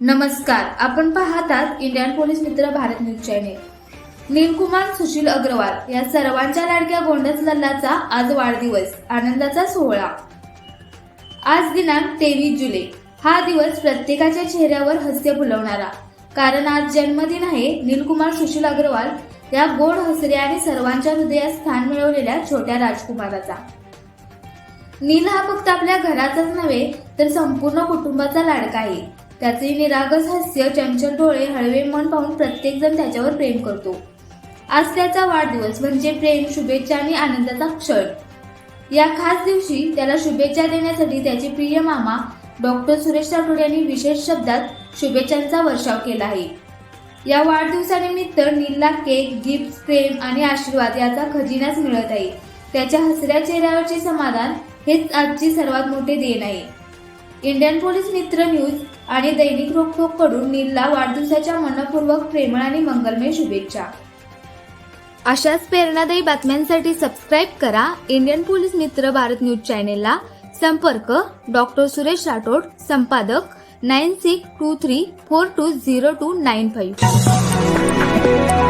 नमस्कार आपण पाहतात इंडियन पोलीस मित्र भारत न्यूज चॅनेल. नीलकुमार सुशील अग्रवाल या सर्वांच्या लाडक्या गोंडस लल्लाचा आज वाढदिवस आनंदाचा सोहळा. आज दिनांक तेवीस जुलै. हा दिवस प्रत्येकाच्या चेहऱ्यावर हास्य फुलवणारा. कारण आज जन्मदिन आहे नीलकुमार सुशील अग्रवाल या गोड हसऱ्या आणि सर्वांच्या हृदयात स्थान मिळवलेल्या छोट्या राजकुमाराचा. नील हा फक्त आपल्या घराचाच नव्हे तर संपूर्ण कुटुंबाचा लाडका आहे. त्याचे निरागस हास्य चंचल डोळे हळवे मन पाहून प्रत्येकजण त्याच्यावर प्रेम करतो. आज त्याचा वाढदिवस म्हणजे प्रेम शुभेच्छा आणि आनंदाचा क्षण. या खास दिवशी त्याला शुभेच्छा देण्यासाठी त्याचे प्रिय मामा डॉक्टर सुरेश राठोड यांनी विशेष शब्दात शुभेच्छांचा वर्षाव केला आहे. या वाढदिवसानिमित्त नीलला केक गिफ्ट प्रेम आणि आशीर्वाद याचा खजिनाच मिळत आहे. त्याच्या हसऱ्या चेहऱ्यावरचे समाधान हेच आजची सर्वात मोठे देण आहे. इंडियन पोलीस मित्र न्यूज आणि दैनिक रोखोककडून नीलला वाढदिवसाच्या मनपूर्वक प्रेमळ आणि मंगलमय शुभेच्छा. अशाच प्रेरणादायी बातम्यांसाठी सबस्क्राईब करा इंडियन पोलीस मित्र भारत न्यूज चॅनेलला संपर्क डॉक्टर सुरेश राठोड संपादक nine six two three four two zero two nine five.